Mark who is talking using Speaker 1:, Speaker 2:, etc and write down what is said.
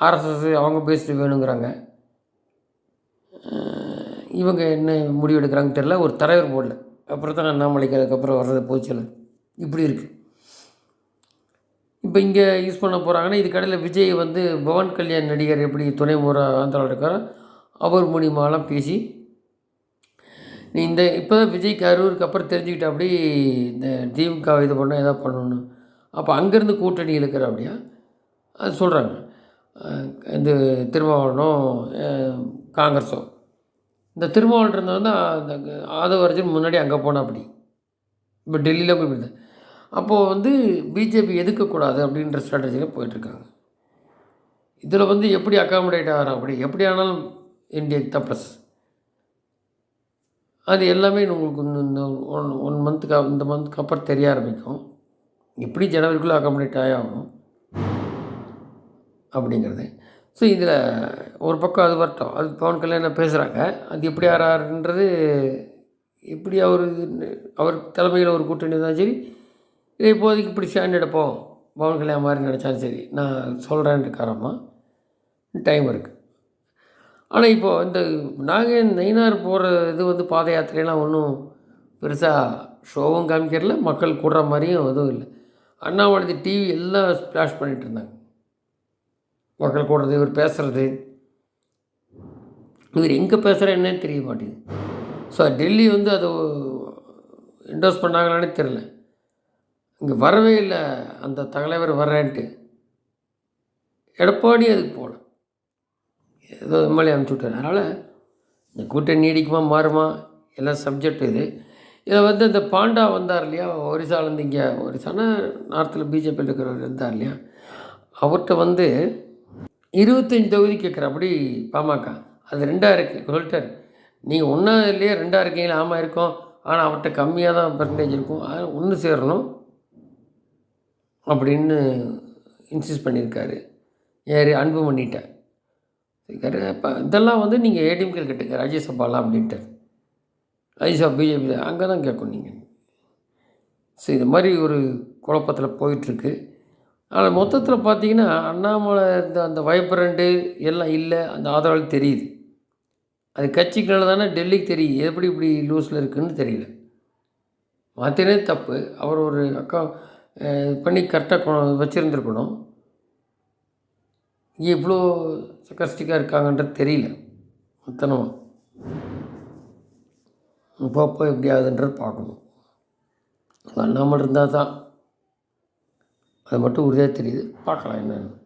Speaker 1: RSS அவங்க பேசிட்டு வேணுங்கிறாங்க. இவங்க என்ன முடிவு எடுக்கிறாங்கன்னு தெரில ஒரு தலைவர் போடல. அப்புறம் தான் அண்ணாமலைக்கு அதுக்கப்புறம் வர்றது போச்சல இப்படி இருக்குது இப்போ இங்கே யூஸ் பண்ண போகிறாங்கன்னா இதுக்கடையில் விஜய் வந்து பவன் கல்யாண் நடிகர் எப்படி துணை முறை ஆந்திராவில் இருக்காரோ அவர் மூலியமாலாம் பேசி நீ இந்த இப்போ தான் விஜய்க்கு அறுவருக்கு அப்புறம் தெரிஞ்சுக்கிட்ட அப்படி இந்த திமுக இது பண்ண எதாவது பண்ணணும் அப்போ அங்கேருந்து கூட்டணி இழுக்கிற அப்படியா அது சொல்கிறாங்க இந்த திருமாவளவனும் காங்கிரஸும் இந்த திருமாவளவன் இருந்தவன் வந்து அந்த ஆதவ அர்ஜுன் முன்னாடி அங்கே போனால் அப்படி. இப்போ டெல்லியில் போய் இப்படி அப்போது வந்து பிஜேபி எதுக்கக்கூடாது அப்படின்ற ஸ்ட்ராட்டஜியில் போயிட்டுருக்காங்க இதில் வந்து எப்படி அக்காமடேட் ஆகிறான் அப்படி? எப்படி ஆனாலும் இந்தியா தான் ப்ளஸ் அது எல்லாமே உங்களுக்கு இந்த ஒன் ஒன் மந்த்துக்கு இந்த மந்த்துக்கு அப்புறம் தெரிய ஆரம்பிக்கும். எப்படி ஜனவரிக்குள்ளே அக்காமடேட் ஆகும் அப்படிங்கிறது. ஸோ இதில் ஒரு பக்கம் அது வரட்டும். அது பவன் கல்யாணம் பேசுகிறாங்க அது எப்படி ஆறாருன்றது எப்படி அவர் அவர் தலைமையில் ஒரு கூட்டணி தான் சரி இதை இப்போதைக்கு இப்படி ஸ்டாண்ட் எடுப்போம் பவன் கல்யாணம் மாதிரி நினச்சாலும் சரி நான் சொல்கிறேன்ட்டு காரமாக டைம் இருக்குது ஆனால் இப்போது இந்த நாங்கள் நைனார் போகிற இது வந்து பாத யாத்திரையெல்லாம் ஒன்றும் பெருசாக ஷோவும் காமிக்கிறல மக்கள் கூடுற மாதிரியும் எதுவும் இல்லை. அண்ணாமலை டிவி எல்லாம் ஸ்ப்ளாஷ் பண்ணிகிட்டு இருந்தாங்க. மக்கள் கூடுறது இவர் பேசுகிறது இவர் எங்கே பேசுகிறேன்னே தெரிய மாட்டேங்குது. ஸோ டெல்லி வந்து அது என்டோஸ் பண்ணாங்களானே தெரில இங்கே வரவே இல்லை அந்த தலைவர் வர்றேன்ட்டு எடப்பாடி அதுக்கு போகல ஏதோ எம்எல்ஏ அனுப்பிச்சி விட்டார். அதனால் இந்த கூட்டம் நீடிக்குமா மாறுமா எல்லாம் சப்ஜெக்ட் இது. இதில் வந்து இந்த பாண்டா வந்தார் இல்லையா ஒரிசாலேருந்து இங்கே ஒரிசானா நார்த்தில் பிஜேபியில் இருக்கிறவர் இருந்தார் இல்லையா அவர்கிட்ட வந்து இருபத்தஞ்சி தொகுதி கேட்குறபடி பாமக. அது ரெண்டாக இருக்குது சொல்லிட்டார். நீங்கள் ஒன்றா இல்லையே ரெண்டாக இருக்கீங்களா? ஆமாம் இருக்கோம். ஆனால் அவர்கிட்ட கம்மியாக தான் பர்சன்டேஜ் இருக்கும். அதனால் ஒன்று சேரணும் அப்படின்னு இன்சிஸ்ட் பண்ணியிருக்காரு. யார்? அன்பு பண்ணிட்டேன் இப்போ இதெல்லாம் வந்து நீங்கள் ஏடிஎம்கே கேட்டுக்க. ராஜ்யசபாலாம் அப்படின்ட்டு ராஜ்யசபா பிஜேபி அங்கே தான் கேட்கணும் நீங்கள் ஸோ இது மாதிரி ஒரு குழப்பத்தில் போயிட்டுருக்கு ஆனால் மொத்தத்தில் பார்த்தீங்கன்னா அண்ணாமலை இந்த அந்த வைப்ரண்ட்டு எல்லாம் இல்லை அந்த ஆதரவு தெரியுது. அது கட்சிக்குனால தானே டெல்லிக்கு தெரியும் எப்படி இப்படி லூஸில் இருக்குதுன்னு தெரியல. மாற்றினே தப்பு. அவர் ஒரு அக்கா பண்ணி கரெக்டாக வச்சுருந்துருக்கணும். இவ்வளோ சக்கஸ்டிக்காக இருக்காங்கன்றது தெரியல. மொத்தனமாக இப்போ எப்படி ஆகுதுன்றது பார்க்கணும் அண்ணாமல் இருந்தால் தான் அது மட்டும் உறுதியாக தெரியுது. பார்க்கலாம் என்னென்னு.